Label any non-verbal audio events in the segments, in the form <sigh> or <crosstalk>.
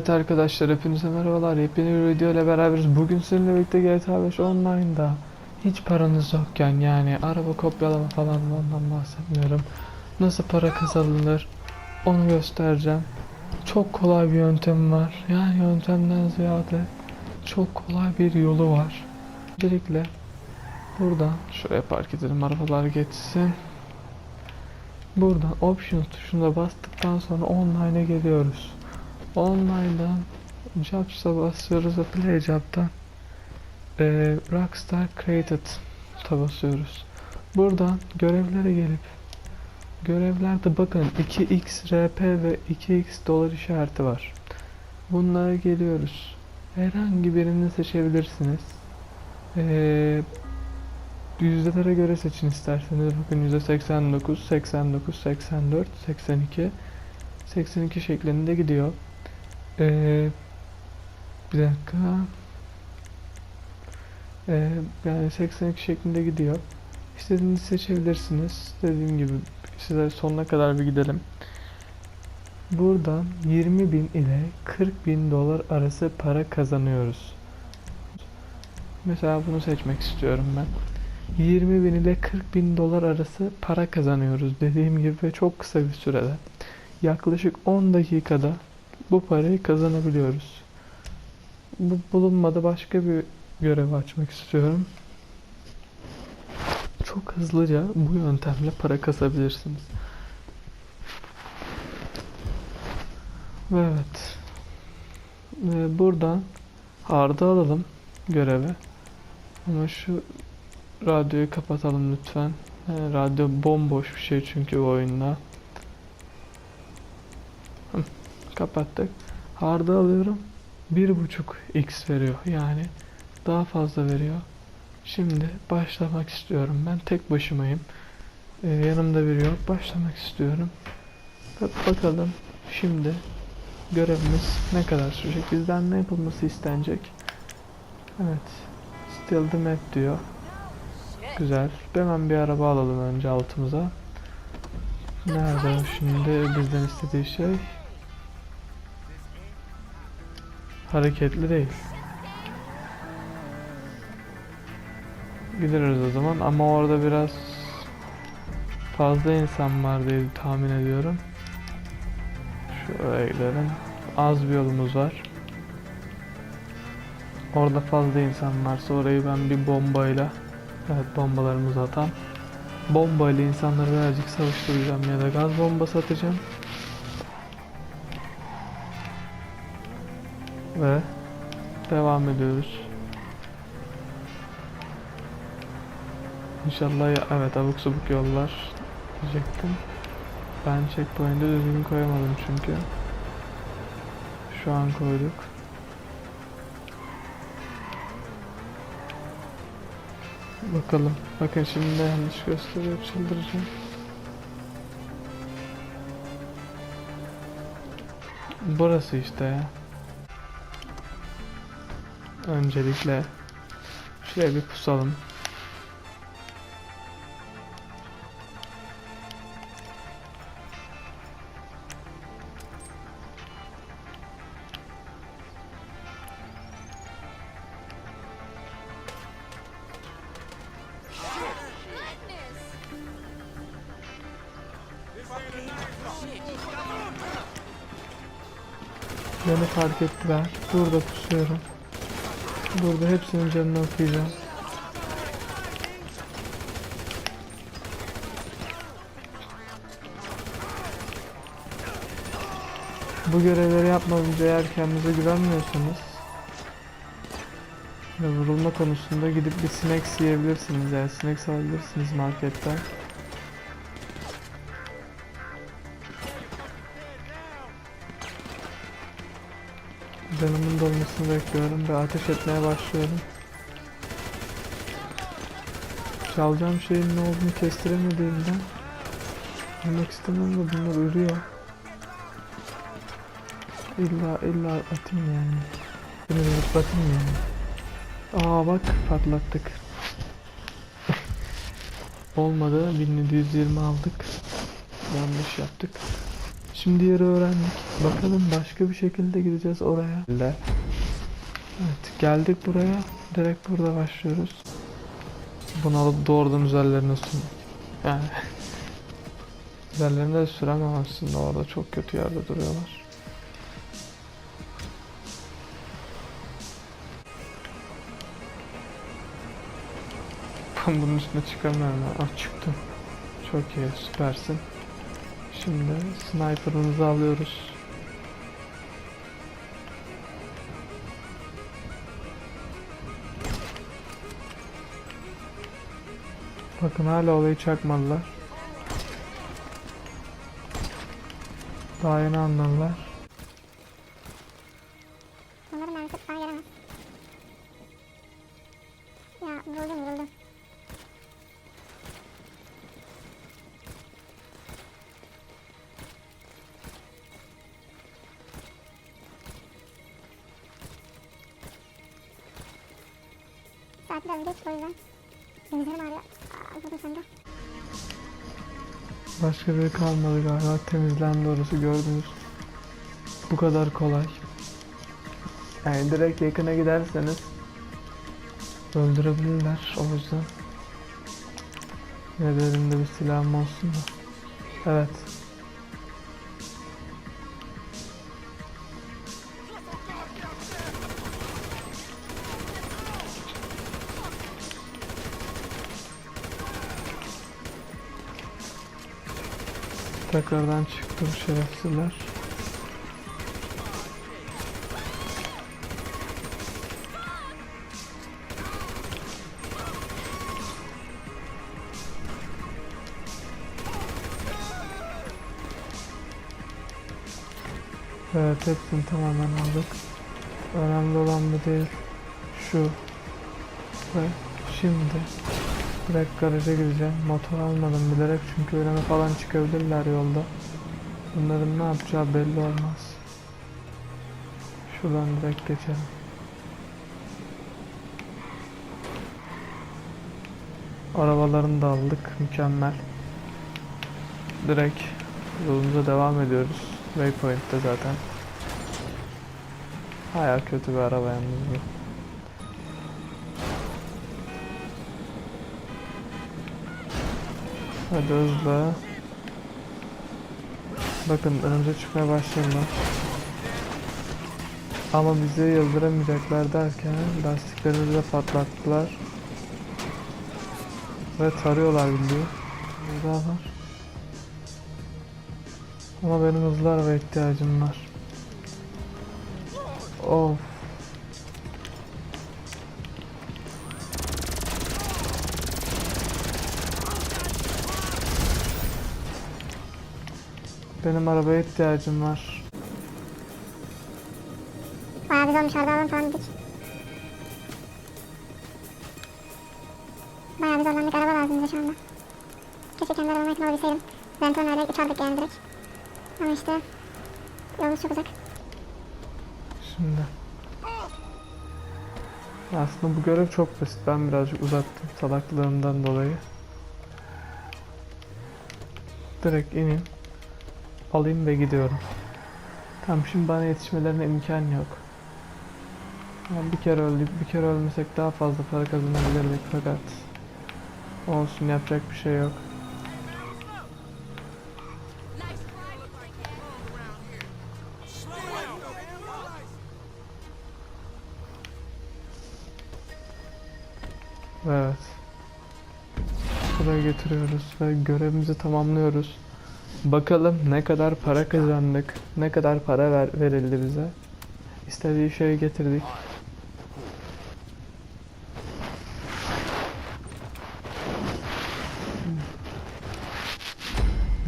Evet arkadaşlar hepinize merhabalar. Yepyeni bir video ile beraberiz. Bugün sizinle birlikte GTA 5 Online'da hiç paranız yokken yani araba kopyalama falan ondan bahsetmiyorum. Nasıl para kazanılır onu göstereceğim. Çok kolay bir yöntem var. Yani yöntemden ziyade çok kolay bir yolu var. Öncelikle buradan şuraya park edelim arabalar geçsin. Buradan Options tuşuna bastıktan sonra Online'a geliyoruz. Online'dan Jobs'a basıyoruz ve Play Job'dan eee, Rockstar Created'a basıyoruz. Buradan görevlere gelip görevlerde bakın 2x RP ve 2x dolar işareti var. Bunlara geliyoruz. Herhangi birini seçebilirsiniz. Eee yüzdelere göre seçin isterseniz. Bakın %89, 89, 84, 82, 82 şeklinde gidiyor. Ee, bir dakika. Ee, yani 82 şeklinde gidiyor. İstediğinizi seçebilirsiniz. Dediğim gibi size sonuna kadar bir gidelim. Buradan 20 bin ile 40 bin dolar arası para kazanıyoruz. Mesela bunu seçmek istiyorum ben. 20 bin ile 40 bin dolar arası para kazanıyoruz dediğim gibi ve çok kısa bir sürede. Yaklaşık 10 dakikada bu parayı kazanabiliyoruz. Bu bulunmadı başka bir görev açmak istiyorum. Çok hızlıca bu yöntemle para kasabilirsiniz. Ve evet. Ve buradan harda alalım görevi. Ama şu radyoyu kapatalım lütfen. Ee, radyo bomboş bir şey çünkü bu oyunda. Kapattık. Harda alıyorum. 1.5x veriyor. Yani daha fazla veriyor. Şimdi başlamak istiyorum. Ben tek başımayım. Ee, yanımda biri yok. Başlamak istiyorum. Bak bakalım şimdi görevimiz ne kadar sürecek? Bizden ne yapılması istenecek? Evet. Still the map diyor. Güzel. Hemen bir araba alalım önce altımıza. Nerede şimdi bizden istediği şey? Hareketli değil. Gideriz o zaman ama orada biraz fazla insan var diye tahmin ediyorum. Şuraya gidelim. Az bir yolumuz var. Orada fazla insan varsa orayı ben bir bombayla Evet bombalarımızı atan bombayla insanları birazcık savuşturacağım ya da gaz bombası atacağım. Ve devam ediyoruz. İnşallah ya, evet abuk subuk yollar diyecektim. Ben checkpoint'e düzgün koyamadım çünkü. Şu an koyduk. Bakalım. Bakın şimdi de yanlış gösteriyor. Çıldıracağım. Burası işte ya. Öncelikle şuraya bir pusalım. Beni fark ettiler. Burada pusuyorum. Burada hepsinin canını okuyacağım. Bu görevleri yapmadan eğer kendinize güvenmiyorsanız ve vurulma konusunda gidip bir sinek yiyebilirsiniz yani sinek alabilirsiniz marketten. Canımın dolmasını bekliyorum ve ateş etmeye başlıyorum. Çalacağım şeyin ne olduğunu kestiremediğimden Yemek istemem ve bunlar ölüyor. İlla illa atayım yani. Bunu zıplatayım yani. Aa bak patlattık. Olmadı 1720 aldık. Yanlış yaptık. Şimdi yeri öğrendik. Bakalım başka bir şekilde gideceğiz oraya. Evet geldik buraya. Direkt burada başlıyoruz. Bunu alıp doğrudan üzerlerine sun. Yani <laughs> üzerlerine de süremem aslında orada çok kötü yerde duruyorlar. Ben <laughs> bunun üstüne çıkamıyorum. Ah çıktım. Çok iyi süpersin. Şimdi sniper'ımızı alıyoruz. Bakın hala olayı çakmadılar. Daha yeni anladılar. Saat biraz geç o yüzden. Denizlerim ağrıyor. Buldum sonunda. Başka biri kalmadı galiba. Temizlendi orası gördünüz. Bu kadar kolay. Yani direkt yakına giderseniz öldürebilirler. O yüzden yine de elimde bir silahım olsun da. Evet. Tekrardan çıktı bu şerefsizler. Evet hepsini tamamen aldık. Önemli olan bu değil. Şu. Ve şimdi direkt garaja gireceğim. Motor almadım bilerek çünkü önüme falan çıkabilirler yolda. Bunların ne yapacağı belli olmaz. Şuradan direkt geçelim. Arabalarını da aldık. Mükemmel. Direkt yolumuza devam ediyoruz. Waypoint'te zaten. Baya kötü bir araba yalnız bu. Hadi hızlı. Bakın önümüze çıkmaya başladılar. Ama bizi yıldıramayacaklar derken lastiklerimizi de patlattılar. Ve tarıyorlar bildiğin. Bir daha var. Ama benim hızlı araba ihtiyacım var. Of. Benim arabaya ihtiyacım var. Bayağı güzel olmuş orada alalım falan dedik. Bayağı bir zorlandık araba lazım bize şu anda. Keşke kendi arabamı yakın alabilseydim. Renton öyle 3 aldık yani direkt. Ama işte yolumuz çok uzak. Şimdi. Aslında bu görev çok basit. Ben birazcık uzattım salaklığımdan dolayı. Direkt ineyim. Alayım ve gidiyorum. Tamam şimdi bana yetişmelerine imkan yok. Yani bir kere öldük, bir kere ölmesek daha fazla para kazanabilirdik fakat olsun yapacak bir şey yok. Evet. Buraya getiriyoruz ve görevimizi tamamlıyoruz. Bakalım ne kadar para kazandık, ne kadar para ver, verildi bize. İstediği şeyi getirdik.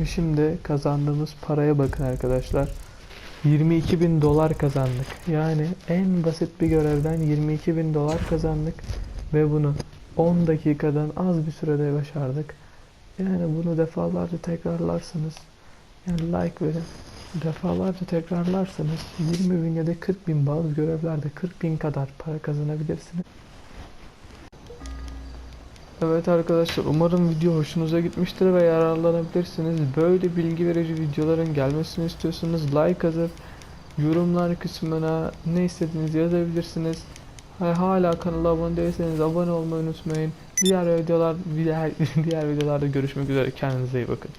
Ve şimdi kazandığımız paraya bakın arkadaşlar. 22 bin dolar kazandık. Yani en basit bir görevden 22 bin dolar kazandık. Ve bunu 10 dakikadan az bir sürede başardık. Yani bunu defalarca tekrarlarsanız yani like verin. Defalarca tekrarlarsanız 20 bin ya da 40 bin bazı görevlerde 40 bin kadar para kazanabilirsiniz. Evet arkadaşlar umarım video hoşunuza gitmiştir ve yararlanabilirsiniz. Böyle bilgi verici videoların gelmesini istiyorsanız like atıp yorumlar kısmına ne istediğinizi yazabilirsiniz. Ha- Hala kanala abone değilseniz abone olmayı unutmayın. Diğer videolar diğer, <laughs> diğer videolarda görüşmek üzere. Kendinize iyi bakın.